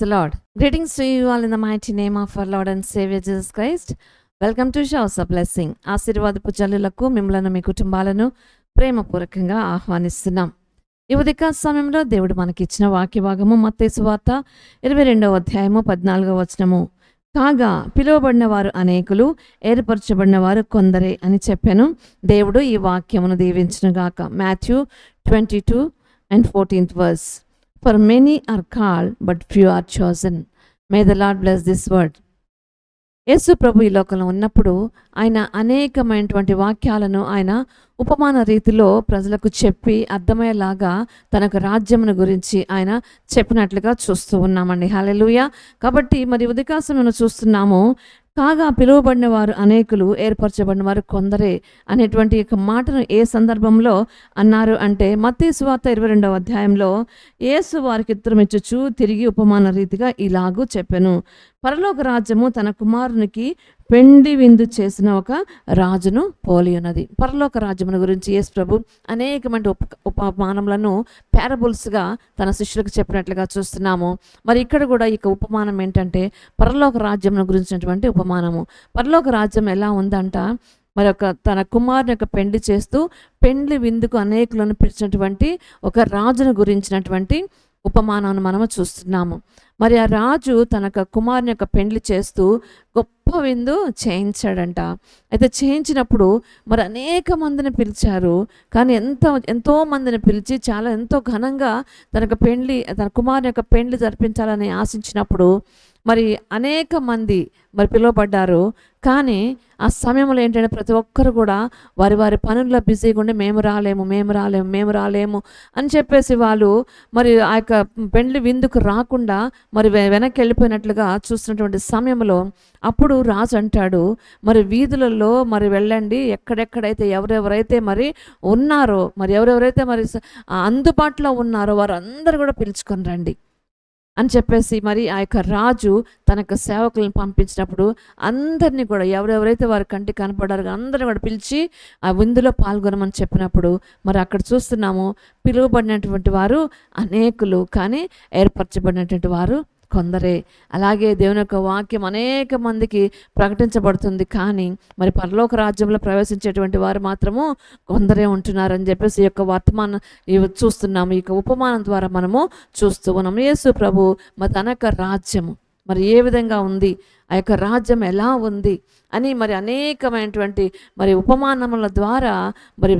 the Lord. Greetings to you all in the mighty name of our Lord and Savior Jesus Christ. Welcome to షౌస్ of blessing ఆశీర్వాదపు జల్లులకు మిమ్మలను మీ కుటుంబాలను ప్రేమపూర్వకంగా ఆహ్వానిస్తున్నాం. ఈ ఉదయ సమయంలో దేవుడు మనకిచ్చిన వాక్య భాగము మత్తేసు వార్త ఇరవై రెండవ అధ్యాయము పద్నాలుగవ వచనము. కాగా పిలువబడిన వారు అనేకులు ఏర్పరచబడిన వారు కొందరే అని చెప్పాను. దేవుడు ఈ వాక్యమును దీవించునుగాక. Matthew twenty two and fourteenth verse. For many are call but few are chosen may the lord bless this word యేసు ప్రభు ఈ లోకంలో ఉన్నప్పుడు ఆయన అనేకమైనటువంటి వాక్యాలను ఆయన ఉపమాన రీతిలో ప్రజలకు చెప్పి అర్థమయ్యేలాగా తనకు రాజ్యమును గురించి ఆయన చెప్పినట్లుగా చూస్తూ ఉన్నామండి. హాలెలుయ కాబట్టి మరి ఉదయకాసమును చూస్తున్నాము కాగా పిలువబడిన వారు అనేకులు ఏర్పరచబడిన వారు కొందరే అనేటువంటి యొక్క మాటను ఏ సందర్భంలో అన్నారు అంటే మత్తయి సువార్త ఇరవై రెండవ అధ్యాయంలో యేసు వారికి ఉత్తరమిచ్చుచు తిరిగి ఉపమాన రీతిగా ఇలాగూ చెప్పాను. పరలోక రాజ్యము తన కుమారునికి పెండి విందు చేసిన ఒక రాజును పోలి ఉన్నది. పరలోక రాజ్యమును గురించి యేసు ప్రభు అనేకమైన ఉప ఉపమానములను పారబుల్స్గా తన శిష్యులకు చెప్పినట్లుగా చూస్తున్నాము. మరి ఇక్కడ కూడా ఇక ఉపమానం ఏంటంటే పరలోక రాజ్యమును గురించినటువంటి ఉపమానము. పరలోక రాజ్యం ఎలా ఉందంట? మరి ఒక తన కుమారుని యొక్క పెండి చేస్తూ పెండ్లి విందుకు అనేకులను పిలిచినటువంటి ఒక రాజును గురించినటువంటి ఉపమానాన్ని మనము చూస్తున్నాము. మరి ఆ రాజు తన కుమారుని యొక్క పెండ్లి చేస్తూ గొప్ప విందు చేయించాడంట. అయితే చేయించినప్పుడు మరి అనేక మందిని పిలిచారు. కానీ ఎంత ఎంతో మందిని పిలిచి చాలా ఎంతో ఘనంగా తనకు పెండ్లి తన కుమారుని యొక్క పెండ్లి జరిపించాలని ఆశించినప్పుడు మరి అనేక మంది మరి పిలువబడ్డారు. కానీ ఆ సమయంలో ఏంటంటే ప్రతి ఒక్కరు కూడా వారి వారి పనుల్లో బిజీగా ఉండి మేము రాలేము మేము రాలేము మేము రాలేము అని చెప్పేసి వాళ్ళు మరి ఆ యొక్క పెండ్లి విందుకు రాకుండా మరి వె- వెనక్కి వెళ్ళిపోయినట్లుగా చూస్తున్నటువంటి సమయంలో అప్పుడు రాజు అంటాడు మరి వీధులలో మరి వెళ్ళండి. ఎక్కడెక్కడైతే ఎవరెవరైతే మరి ఉన్నారో మరి ఎవరెవరైతే మరి అందుబాటులో ఉన్నారో వారందరూ కూడా పిలుచుకొని రండి. అని చెప్పేసి మరి ఆ యొక్క రాజు తన యొక్క సేవకులను పంపించినప్పుడు అందరినీ కూడా ఎవరెవరైతే వారి కంటి కనపడారో అందరిని కూడా పిలిచి ఆ విందులో పాల్గొనమని చెప్పినప్పుడు మరి అక్కడ చూస్తున్నాము పిలువబడినటువంటి వారు అనేకులు కానీ ఏర్పరచబడినటువంటి వారు కొందరే. అలాగే దేవుని యొక్క వాక్యం అనేక మందికి ప్రకటించబడుతుంది. కానీ మరి పరలోక రాజ్యంలో ప్రవేశించేటువంటి వారు మాత్రము కొందరే ఉంటున్నారని చెప్పేసి ఈ యొక్క వర్తమానం చూస్తున్నాము. ఈ యొక్క ఉపమానం ద్వారా మనము చూస్తూ ఉన్నాం యేసు ప్రభు మరి తన యొక్క రాజ్యము. మరి ఏ విధంగా ఉంది? ఆ యొక్క రాజ్యం ఎలా ఉంది? అని మరి అనేకమైనటువంటి మరి ఉపమానముల ద్వారా మరి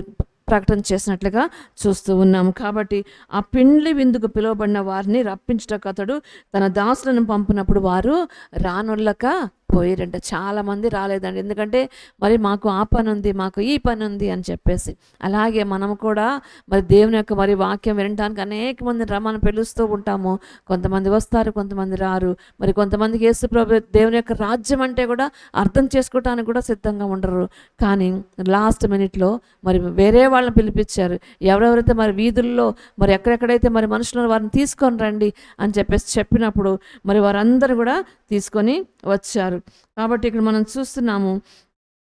ప్రకటన చేసినట్లుగా చూస్తూ ఉన్నాము కాబట్టి ఆ పిండ్లి విందుకు పిలువబడిన వారిని రప్పించుటకు అతడు తన దాసులను పంపినప్పుడు వారు రానుల్లక పోయారంట. చాలా మంది రాలేదండి. ఎందుకంటే మరి మాకు ఆ పని ఉంది మాకు ఈ పని ఉంది అని చెప్పేసి. అలాగే మనం కూడా మరి దేవుని యొక్క మరి వాక్యం వినడానికి అనేక మంది రమ్మని పిలుస్తూ ఉంటాము. కొంతమంది వస్తారు కొంతమంది రారు. మరి కొంతమందికి యేసు ప్రభు దేవుని యొక్క రాజ్యం అంటే కూడా అర్థం చేసుకోవటానికి కూడా సిద్ధంగా ఉండరు. కానీ లాస్ట్ మినిట్లో మరి వేరే వాళ్ళని పిలిపించారు. ఎవరెవరైతే మరి వీధుల్లో మరి ఎక్కడెక్కడైతే మరి మనుషులను వారిని తీసుకొని రండి అని చెప్పేసి చెప్పినప్పుడు మరి వారందరూ కూడా తీసుకొని వచ్చారు. కాబట్టి ఇక్కడ మనం చూస్తున్నాము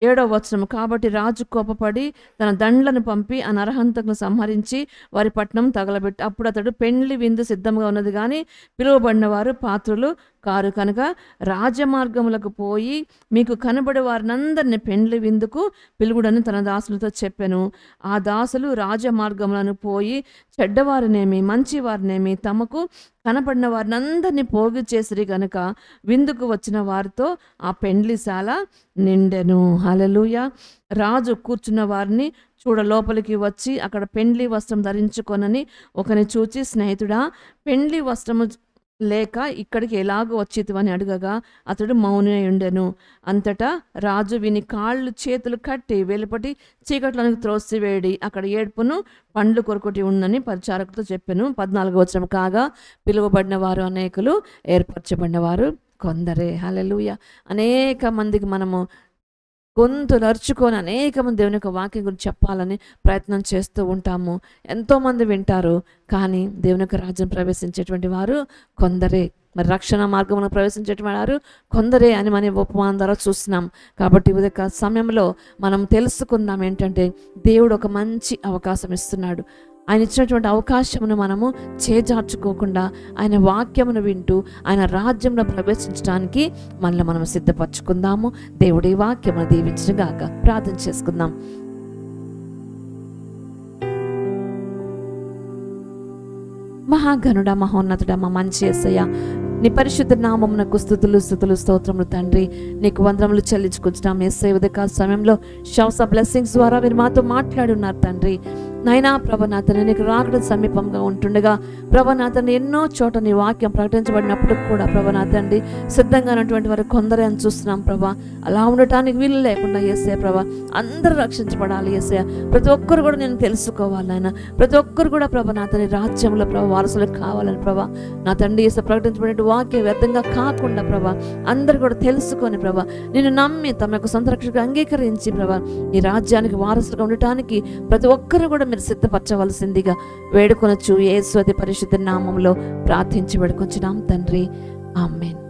ఏడవ వచనము కాబట్టి రాజు కోపపడి తన దండ్లను పంపి ఆ నరహంతకును సంహరించి వారి పట్నం తగలబెట్టి అప్పుడు అతడు పెండ్లి విందు సిద్ధంగా ఉన్నది. కానీ పిలువబడిన వారు పాత్రులు కారు కనుక రాజమార్గములకు పోయి మీకు కనబడే వారినందరిని పెండ్లి విందుకు పిలుగుడని తన దాసులతో చెప్పాను. ఆ దాసులు రాజమార్గములను పోయి చెడ్డవారినేమి మంచివారినేమి తమకు కనపడిన వారినందరినీ పోగు చేసిరి గనక విందుకు వచ్చిన వారితో ఆ పెండ్లిశాల నిండెను. హలలుయ రాజు కూర్చున్న వారిని చూడ లోపలికి వచ్చి అక్కడ పెండ్లి వస్త్రం ధరించుకొనని ఒకని చూచి స్నేహితుడా పెండ్లి వస్త్రము లేక ఇక్కడికి ఎలాగో వచ్చితివని అడగగా అతడు మౌనై ఉండెను అంతటా రాజు విని కాళ్ళు చేతులు కట్టి వెలుపటి చీకట్లను త్రోసివేడి అక్కడ ఏడ్పును పండ్లు కొరకొటి ఉందని పరిచారకుతో చెప్పాను. పద్నాలుగు వచ్చిన కాగా పిలువబడిన వారు అనేకులు ఏర్పరచబడిన వారు కొందరే. హల్లెలూయా. అనేక మందికి మనము గొంతు నరుచుకొని అనేక మంది దేవుని యొక్క వాక్యం గురించి చెప్పాలని ప్రయత్నం చేస్తూ ఉంటాము. ఎంతోమంది వింటారు కానీ దేవుని యొక్క రాజ్యం ప్రవేశించేటువంటి వారు కొందరే. మరి రక్షణ మార్గంలో ప్రవేశించేటువంటి వారు కొందరే అని మన ఉపమానం ద్వారా చూస్తున్నాం. కాబట్టి ఉదయ సమయంలో మనం తెలుసుకుందాం ఏంటంటే దేవుడు ఒక మంచి అవకాశం ఇస్తున్నాడు. ఆయన ఇచ్చినటువంటి అవకాశమును మనము చేజార్చుకోకుండా ఆయన వాక్యమును వింటూ ఆయన రాజ్యంలో ప్రవేశించడానికి మనల్ని మనం సిద్ధపరచుకుందాము. దేవుడి వాక్యమును దీవించగాక ప్రార్థన చేసుకుందాం. మహాఘనుడ మహోన్నతుడ మా మంచి ఎస్సయ్య నీ పరిశుద్ధ నామమునకు స్థుతులు స్థుతులు స్తోత్రములు తండ్రి. నీకు వందరములు చెల్లించుకుంటున్నాం ఎస్ఐ ఉదయకాల సమయంలో షౌస్ బ్లెస్సింగ్స్ ద్వారా మీరు మాతో మాట్లాడున్నారు తండ్రి. నైనా ప్రభనాథని నీకు రాకడ సమీపంగా ఉంటుండగా ప్రభనాథని ఎన్నో చోట నీ వాక్యం ప్రకటించబడినప్పుడు కూడా ప్రభనాథండి సిద్ధంగా ఉన్నటువంటి వారు కొందరే అని చూస్తున్నాం ప్రభా. అలా ఉండటానికి వీలు లేకుండా ఏసే ప్రభా అందరూ రక్షించబడాలి ఏసే ప్రతి ఒక్కరు కూడా నేను తెలుసుకోవాలి ప్రతి ఒక్కరు కూడా ప్రభా నా రాజ్యంలో ప్రభా వారసులు కావాలని ప్రభా. నా తండ్రి ఏసే ప్రకటించబడిన వాక్యం వ్యర్థంగా కాకుండా ప్రభా అందరు కూడా తెలుసుకొని ప్రభా నేను నమ్మి తమ యొక్క సొంత రక్షకు అంగీకరించి ప్రభా ఈ రాజ్యానికి వారసులుగా ఉండటానికి ప్రతి ఒక్కరు కూడా మీరు సిద్ధపరచవలసిందిగా వేడుకొనొచ్చు. ఏ అతి పరిశుద్ధ నామంలో ప్రార్థించి వేడుకొంచున్నాం తండ్రి. ఆమెన్.